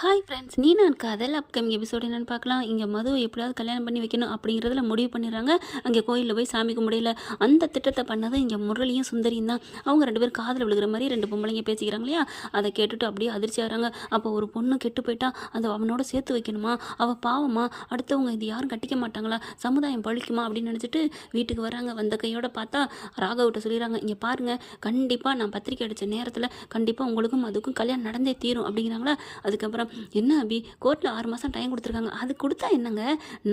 Hi friends நீ நான் காதல். அப்கமிங் எபிசோடு என்னென்னு பார்க்கலாம். இங்கே மது எப்படியாவது கல்யாணம் பண்ணி வைக்கணும் அப்படிங்கிறதுல முடிவு பண்ணிடுறாங்க. அங்கே கோயிலில் போய் சாமி கும்பிடையில அந்த திட்டத்தை பண்ணது இங்கே முரளியும் சுந்தரியும் தான். அவங்க ரெண்டு பேரும் காதில் விழுகிற மாதிரி ரெண்டு பொம்பளைங்க பேசிக்கிறாங்க இல்லையா? அதை கேட்டுட்டு அப்படியே அதிர்ச்சி ஆகிறாங்க. அப்போ ஒரு பொண்ணு கெட்டு போயிட்டா அதை அவனோட சேர்த்து வைக்கணுமா? அவள் பாவமா? அடுத்தவங்க இது யாரும் கட்டிக்க மாட்டாங்களா? சமுதாயம் பழிக்குமா? அப்படின்னு நினச்சிட்டு வீட்டுக்கு வராங்க. வந்த கையோட பார்த்தா ராகவிட்ட சொல்லிடுறாங்க. இங்கே பாருங்க கண்டிப்பாக நான் பத்திரிக்கை அடித்த நேரத்தில் கண்டிப்பாக உங்களுக்கும் அதுக்கும் கல்யாணம் நடந்தே தீரும் அப்படிங்கிறாங்களா? அதுக்கப்புறம் என்ன அபி? கோர்ட்டில் ஆறு மாதம் டைம் கொடுத்துருக்காங்க. அது கொடுத்தா என்னங்க?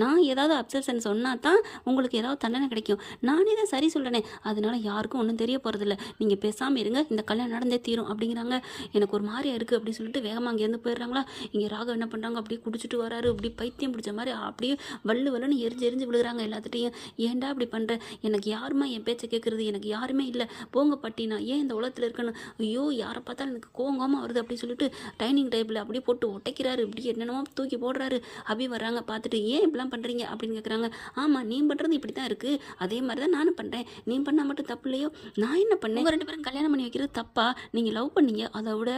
நான் ஏதாவது அப்சர்ஷன் சொன்னால் தான் உங்களுக்கு ஏதாவது தண்டனை கிடைக்கும். நானே தான் சரி சொல்கிறேனே அதனால யாருக்கும் ஒன்றும் தெரிய போகிறதில்ல நீங்கள் பேசாமல் இருங்க. இந்த கல்யாணம் நடந்தே தீரும் அப்படிங்கிறாங்க. எனக்கு ஒரு மாதிரியா இருக்குது அப்படின்னு சொல்லிட்டு வேகமாக அங்கேருந்து போயிடுறாங்களா? இங்கே ராகம் என்ன பண்ணுறாங்க அப்படியே குடிச்சிட்டு வராரு. அப்படி பைத்தியம் பிடிச்ச மாதிரி அப்படியே வள்ளு வல்லுன்னு எரிஞ்சு எரிஞ்சு விழுகிறாங்க எல்லாத்துட்டையும். ஏன்டா அப்படி பண்ணுற எனக்கு யாருமா என் பேச்சை கேட்குறது எனக்கு யாருமே இல்லை. போங்க பட்டி நான் ஏன் இந்த உலகத்தில் இருக்கணும்? ஐயோ யாரை பார்த்தாலும் எனக்கு கோவங்கமாக வருது அப்படின்னு சொல்லிட்டு டைனிங் டேபிள் அப்படியே போட்டு உடைக்கிறாரு. இப்படி என்னென்னமோ தூக்கி போடுறாரு. அபி வர்றாங்க பார்த்துட்டு ஏன் இப்படிலாம் பண்ணுறீங்க அப்படின்னு கேட்குறாங்க ஆமாம் நீ பண்ணுறது இப்படி தான் இருக்குது அதே மாதிரி தான் நானும் பண்ணுறேன் நீ பண்ணால் மட்டும் தப்பு இல்லையோ? நான் என்ன பண்ணேன்? உங்கள் ரெண்டு பேரும் கல்யாணம் பண்ணி வைக்கிறது தப்பா? நீங்கள் லவ் பண்ணீங்க. அதை விட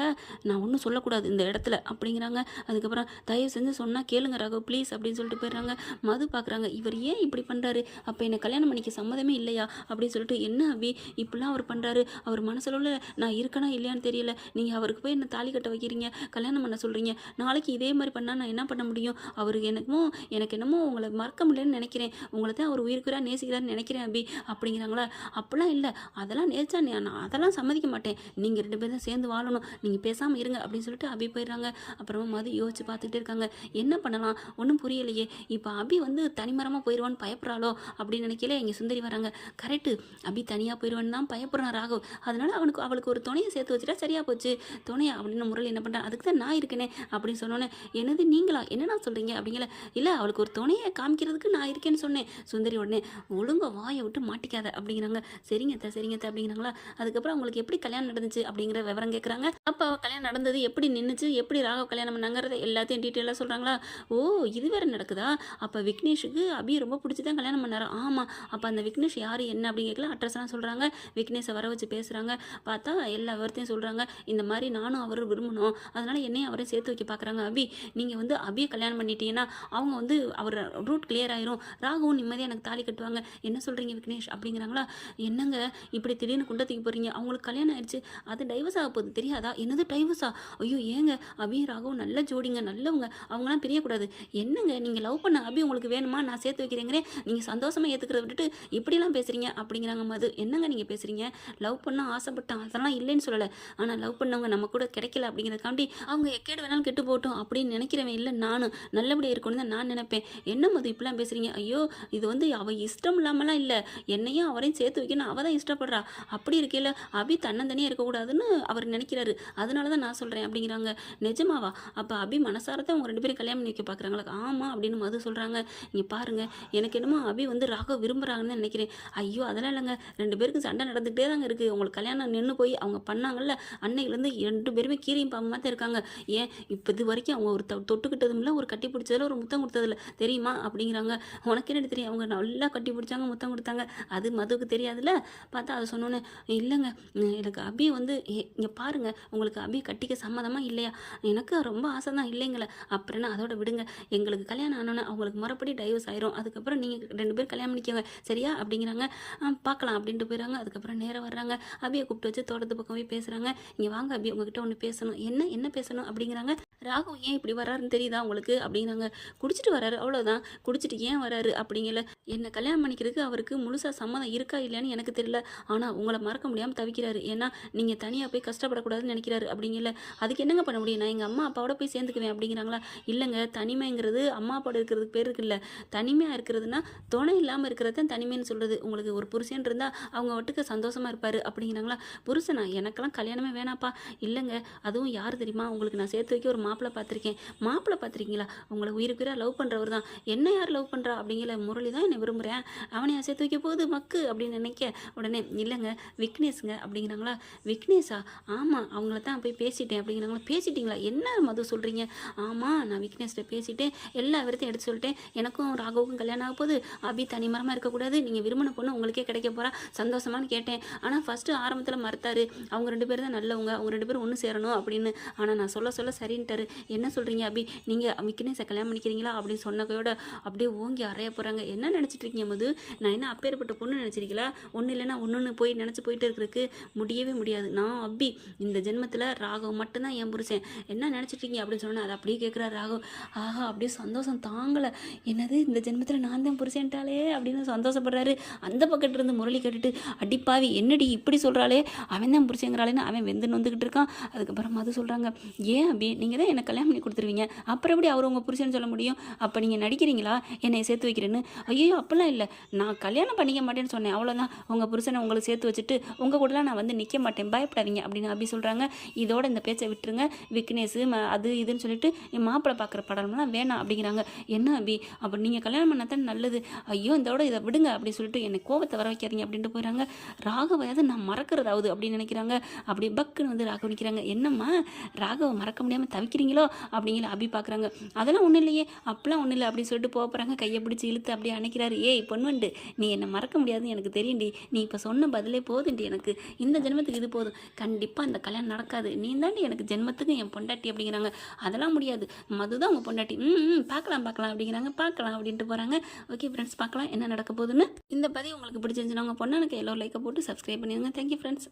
நான் ஒன்றும் சொல்லக்கூடாது இந்த இடத்துல. அப்படிங்கிறாங்க. அதுக்கப்புறம் தயவு செஞ்சு சொன்னால் கேளுங்க ராகவ் ப்ளீஸ் அப்படின்னு சொல்லிட்டு போயிடுறாங்க. மது பார்க்குறாங்க இவர் ஏன் இப்படி பண்ணுறாரு அப்போ என்னை கல்யாணம் பண்ணிக்க சம்மதமே இல்லையா? அப்படின்னு சொல்லிட்டு என்ன அபி? இப்படிலாம் அவர் பண்ணுறாரு அவர் மனசுல நான் இருக்கனா இல்லையான்னு தெரியல. நீங்கள் அவருக்கு போய் என்ன தாலி கட்ட வைக்கிறீங்க? கல்யாணம் பண்ண சொல்கிறீங்க நாளைக்கு இதே மாதிரி பண்ணால் நான் என்ன பண்ண முடியும்? அவருக்கு எனக்குமோ எனக்கு என்னமோ உங்களை மறக்க முடியலன்னு நினைக்கிறேன். உங்களை தான் அவர் உயிருக்குறா நேசிக்கிறான்னு நினைக்கிறேன் அபி. அப்படிங்கிறாங்களா? அப்படிலாம் இல்லை. அதெல்லாம் நேச்சா நீ- நான் அதெல்லாம் சம்மதிக்க மாட்டேன். நீங்கள் ரெண்டு பேரும் தான் சேர்ந்து வாழணும். நீங்கள் பேசாமல் இருங்க அப்படின்னு சொல்லிட்டு அபி போயிடுறாங்க. அப்புறமா மது யோசிச்சு பார்த்துக்கிட்டே இருக்காங்க. என்ன பண்ணலாம்? ஒன்றும் புரியலையே. இப்போ அபி வந்து தனிமரமாக போயிடுவான்னு பயப்படுறாளோ அப்படின்னு நினைக்கல இங்கே சுந்தரி வராங்க. கரெக்டு. அபி தனியாக போயிடுவான்னு தான் பயப்படுறான் ராகவ். அதனால அவனுக்கு அவளுக்கு ஒரு துணையை சேர்த்து வச்சுட்டா சரியாக போச்சு. துணையா அப்படின்னு முரளி என்ன பண்ணுறான் அதுக்கு தான் நான் இருக்கேனே. அப்படின்னு சொன்னோன்னே என்னது நீங்களா? என்னண்ணா சொல்கிறீங்க அப்படிங்கல இல்லை அவளுக்கு ஒரு துணையை காமிக்கிறதுக்கு நான் இருக்கேன்னு சொன்னேன். சுந்தரி உடனே ஒழுங்க வாயை விட்டு மாட்டிக்காத அப்படிங்கிறாங்க. சரிங்க அத்தை சரிங்க அத்தை அப்படிங்கிறாங்களா. அதுக்கப்புறம் அவங்களுக்கு எப்படி கல்யாணம் நடந்துச்சு அப்படிங்கிற விவரம் கேட்குறாங்க அப்போ அவள் கல்யாணம் நடந்தது எப்படி நின்றுச்சு எப்படி ராகவ் கல்யாணம் பண்ணாங்கிறத எல்லாத்தையும் டீட்டெயிலாக சொல்கிறாங்களா ஓ இது வேறு நடக்குதா? அப்போ விக்னேஷுக்கு அபி ரொம்ப பிடிச்சி தான் கல்யாணம் பண்ணாரா? ஆமாம் அப்போ அந்த விக்னேஷ் யார் என்ன? அப்படின்னு கேட்கல. அட்ரஸ்லாம் சொல்கிறாங்க விக்னேஷை வர வச்சு பேசுகிறாங்க பார்த்தா எல்லா விவரத்தையும் சொல்கிறாங்க இந்த மாதிரி நானும் அவர் விரும்பணும். அதனால் என்னையும் அவரையும் சேர்த்து வைக்க பார்க்குறாங்க. அபி நீங்கள் வந்து அபியை கல்யாணம் பண்ணிட்டீங்கன்னா அவங்க வந்து அவர் ரூட் கிளியர் ஆயிரும். ராகவும் நிம்மதியாக எனக்கு தாலி கட்டுவாங்க. என்ன சொல்கிறீங்க விக்னேஷ்? அப்படிங்கிறாங்களா? என்னங்க இப்படி திடீர்னு குண்டத்துக்கு போகிறீங்க அவங்களுக்கு கல்யாணம் ஆயிடுச்சு. அது டைவர்ஸ் ஆக போகுது. தெரியாதா? என்னது டைவர்ஸா ஐயோ ஏங்க. அபியும் ராகவும் நல்ல ஜோடிங்க. நல்லவங்க. அவங்களாம் பிரியக்கூடாது. என்னங்க? நீங்கள் லவ் பண்ண அபி உங்களுக்கு வேணுமா? நான் சேர்த்து வைக்கிறேங்கிறேன். நீங்கள் சந்தோஷமாக ஏற்றுக்கிறத விட்டுட்டு இப்படிலாம் பேசுகிறீங்க அப்படிங்கிறாங்க மது. என்னங்க நீங்கள் பேசுகிறீங்க லவ் பண்ண ஆசைப்பட்டேன். அதெல்லாம் இல்லைன்னு சொல்லலை. ஆனால் லவ் பண்ணவங்க நம்ம கூட கிடைக்கல அப்படிங்கிறதுக்காண்டி அவங்க எக்கேடு வேணாலும் கெட்டு போட்டோம் அப்படின்னு நினைக்கிறவன் இல்லை. நானும் நல்லபடியாக இருக்கணும்னு தான் நான் நினைப்பேன். என்ன மது இப்படிலாம் பேசுகிறீங்க ஐயோ இது வந்து அவள் இஷ்டம் இல்லாமலாம் இல்லை. என்னையும் அவரையும் சேர்த்து வைக்கணும். அவள் தான் இஷ்டப்படுறா. அப்படி இருக்கையில் அபி தன்னந்தனியாக இருக்கக்கூடாதுன்னு அவர் நினைக்கிறாரு. அதனால தான் நான் சொல்கிறேன் அப்படிங்கிறாங்க. நிஜமாவா? அப்போ அபி மனசாரத்தை அவங்க ரெண்டு பேரும் கல்யாணம் நிற்க பார்க்குறாங்களா? ஆமாம் அப்படின்னு மது சொல்கிறாங்க நீங்கள் பாருங்கள் எனக்கு என்னமோ அபி வந்து ராக விரும்புகிறாங்கன்னு நினைக்கிறேன். ஐயோ அதெல்லாம் இல்லைங்க. ரெண்டு பேருக்கும் சண்டை நடந்துகிட்டே தாங்க இருக்குது உங்களுக்கு கல்யாணம் நின்று போய் அவங்க பண்ணாங்கல்ல அன்னையிலேருந்து ரெண்டு பேருமே கீரியும் பாம்பமாக தான் இருக்காங்க. ஏன் இப்போ இது வரைக்கும் அவங்க ஒரு தொ- தொட்டுக்கிட்டதும் இல்லை ஒரு கட்டி பிடிச்சதில் ஒரு முத்தம் கொடுத்ததில்ல தெரியுமா? அப்படிங்கிறாங்க. உனக்கு என்ன தெரியும்? அவங்க நல்லா கட்டி பிடிச்சாங்க முத்தம் கொடுத்தாங்க. அது மதுவுக்கு தெரியாதுல்ல? பார்த்தா அதை சொன்னோன்னே இல்லைங்க எனக்கு அபி வந்து இங்கே பாருங்கள் உங்களுக்கு அபி கட்டிக்க சம்மதமாக இல்லையா? எனக்கு ரொம்ப ஆசை தான் இல்லைங்களே. அப்புறம் அதோட விடுங்க. எங்களுக்கு கல்யாணம் ஆனோன்னே அவங்களுக்கு மறுபடி டைவர்ஸ் ஆயிரும். அதுக்கப்புறம் நீங்கள் ரெண்டு பேரும் கல்யாணம் பண்ணிக்கோங்க. சரியா? அப்படிங்கிறாங்க. பார்க்கலாம் அப்படின்ட்டு போயிடுறாங்க அதுக்கப்புறம் நேரம் வர்றாங்க. அபியை கூப்பிட்டு வச்சு தோட்டத்து பக்கம் போய் பேசுகிறாங்க இங்கே வாங்க அபி உங்ககிட்ட ஒன்று பேசணும். என்ன என்ன பேசணும்? அப்படிங்கிறாங்க. ராகு ஏன் இப்படி வராருன்னு தெரியுதா உங்களுக்கு? அப்படிங்கிறாங்க குடிச்சிட்டு வராரு அவ்வளோதான் குடிச்சிட்டு ஏன் வராரு அப்படிங்கல. என்னை கல்யாணம் பண்ணிக்கிறதுக்கு அவருக்கு முழுசாக சம்மதம் இருக்கா இல்லையான்னு எனக்கு தெரியல. ஆனால் உங்களை மறக்க முடியாமல் தவிக்கிறாரு. ஏன்னா நீங்கள் தனியாக போய் கஷ்டப்படக்கூடாதுன்னு நினைக்கிறாரு அப்படிங்கல. அதுக்கு என்னங்க பண்ண முடியும்? நான் எங்கள் அம்மா அப்பாவோட போய் சேர்ந்துக்குவேன் அப்படிங்கிறாங்களா? இல்லைங்க. தனிமைங்கிறது அம்மா அப்பாவோட இருக்கிறதுக்கு பேர் இருக்குல்ல. தனிமையாக இருக்கிறதுனா துணை இல்லாமல் இருக்கிறது தான் தனிமைன்னு சொல்கிறது உங்களுக்கு ஒரு புருஷன் இருந்தால் அவங்க ஒட்டுக்க சந்தோஷமாக இருப்பார் அப்படிங்கிறாங்களா? புருஷனா? எனக்கெல்லாம் கல்யாணமே வேணாப்பா. இல்லைங்க. அதுவும் யார் தெரியுமா? உங்களுக்கு நான் சேர்த்து வைக்க ஒரு மாப்பிள்ளை பார்த்துருக்கேன். மாப்பிள்ளை பார்த்துருக்கீங்களா? உங்களை உயிருக்குறா லவ் பண்ணுறவர் தான். என்ன யார் லவ் பண்ணுறா அப்படிங்கிற முரளி தான் என்னை விரும்புகிறேன் அவனை சேர்த்து தூக்கி போகுது மக்கு அப்படின்னு நினைக்க உடனே இல்லைங்க விக்னேஷுங்க அப்படிங்கிறாங்களா? விக்னேஷா? ஆமாம் அவங்கள தான் போய் பேசிட்டேன் அப்படிங்கிறாங்களா? பேசிட்டிங்களா? என்ன மது சொல்கிறீங்க ஆமாம் நான் விக்னேஷ்கிட்ட பேசிட்டேன். எல்லா விரத்தையும் எடுத்து சொல்லிட்டேன். எனக்கும் ராகவுக்கும் கல்யாணம் ஆக போகுது. அபி தனிமரமாக இருக்கக்கூடாது நீங்கள் விரும்பின பொண்ணு உங்களுக்கே கிடைக்க போகிறா சந்தோஷமான்னு கேட்டேன். ஆனால் ஃபஸ்ட்டு ஆரம்பத்தில் மறுத்தாரு. அவங்க ரெண்டு பேரும் தான் நல்லவங்க. அவங்க ரெண்டு பேரும் ஒன்று சேரணும் அப்படின்னு. ஆனால் நான் சொல்ல சொல்ல சரி அப்படின்ட்டாரு. என்ன சொல்கிறீங்க அபி? நீங்கள் விக்னேஷை கல்யாணம் பண்ணிக்கிறீங்களா? அப்படின்னு சொன்னகையோட அப்படியே ஓங்கி அறைய போகிறாங்க என்ன நினச்சிட்டு இருக்கீங்க மது? நான் என்ன அப்பேற்பட்ட பொண்ணு நினச்சிருக்கீங்களா? ஒன்றும் இல்லைன்னா ஒன்று போய் நினச்சி போயிட்டு இருக்கிறதுக்கு முடியவே முடியாது. நான் அபி இந்த ஜென்மத்தில் ராகவ் மட்டும்தான் என் புரிச்சேன் என்ன நினச்சிட்டு இருக்கீங்க? அப்படின்னு சொன்னேன் அதை அப்படியே கேட்குறாரு ராகவ். ஆஹா அப்படியே சந்தோஷம் தாங்கலை. என்னது இந்த ஜென்மத்தில் நான் தான் புருஷன்ட்டாலே அப்படின்னு சந்தோஷப்படுறாரு. அந்த பக்கத்துல இருந்து முரளி கேட்டுட்டு அடிப்பாவி என்னடி இப்படி சொல்கிறாளே அவன் தான் புருஷங்கிறாளேன்னு அவன் வெந்து நொந்துக்கிட்டு இருக்கான். அதுக்கப்புறம் அது சொல்கிறாங்க ஏன் அபி நீங்கள் தான் என்னை கல்யாணம் பண்ணி கொடுத்துருவீங்க. அப்புறம் எப்படி அவர் உங்கள் புருஷன் சொல்ல முடியும்? அப்போ நீங்கள் நடிக்கிறீங்களா? என்னை சேர்த்து வைக்கிறேன்னு. ஐயோ அப்போல்லாம் இல்லை. நான் கல்யாணம் பண்ணிக்க மாட்டேன்னு சொன்னேன். அவ்வளோதான் உங்கள் புருஷனை உங்களுக்கு சேர்த்து வச்சுட்டு உங்கள் கூடலாம் நான் வந்து நிற்க மாட்டேன். பயப்படாதீங்க அப்படின்னு அப்படி சொல்கிறாங்க இதோட இந்த பேச்சை விட்டுருங்க. விக்னேஷ் அது இதுன்னு சொல்லிட்டு என் மாப்பிள்ளை பார்க்குற படம்லாம் வேணாம் அப்படிங்கிறாங்க. என்ன அபி? அப்போ நீங்கள் கல்யாணம் பண்ணால் தான் நல்லது. ஐயோ இதோட இதை விடுங்க அப்படின்னு சொல்லிட்டு என்னை கோபத்தை வர வைக்காதீங்க அப்படின்ட்டு போயிடறாங்க ராகவையாவது நான் மறக்கிறதாவது அப்படின்னு நினைக்கிறாங்க. அப்படி பக்குன்னு வந்து ராகவ நிற்கிறாங்க என்னம்மா? ராகவை மறக்க முடியாமல் தவிக்கிறீங்களோ அப்படிங்கிற அபி பார்க்குறாங்க. அதெல்லாம் ஒன்றும் இல்லையே அப்பெல்லாம் ஒன்றும் இல்லை அப்படின்னு சொல்லிட்டு போக போகிறாங்க கையை பிடிச்சி இழுத்து அப்படியே அணைக்கிறாரு. ஏய் பொண்ணுண்டு நீ என்னை மறக்க முடியாதுன்னு எனக்கு தெரியும்டி. நீ இப்போ சொன்ன பதிலே போதுண்டி எனக்கு. இந்த ஜென்மத்துக்கு இது போதும். கண்டிப்பாக அந்த கல்யாணம் நடக்காது. நீ தாண்டி எனக்கு ஜென்மத்துக்கு என் பொண்டாட்டி அப்படிங்கிறாங்க. அதெல்லாம் முடியாது. மது தான் உங்கள் பொண்டாட்டி. ம் பார்க்கலாம் பார்க்கலாம் அப்படிங்கிறாங்க. பார்க்கலாம் அப்படின்ட்டு போகிறாங்க ஓகே ஃப்ரெண்ட்ஸ் பார்க்கலாம் என்ன நடக்க போகுதுன்னு. இந்த பதிவு உங்களுக்கு பிடிச்சிருந்துச்சுன்னா உங்கள் எனக்கு எல்லோரும் லைக்கை போட்டு சப்ஸ்கிரைப் பண்ணிடுங்க தேங்க்யூ ஃப்ரெண்ட்ஸ்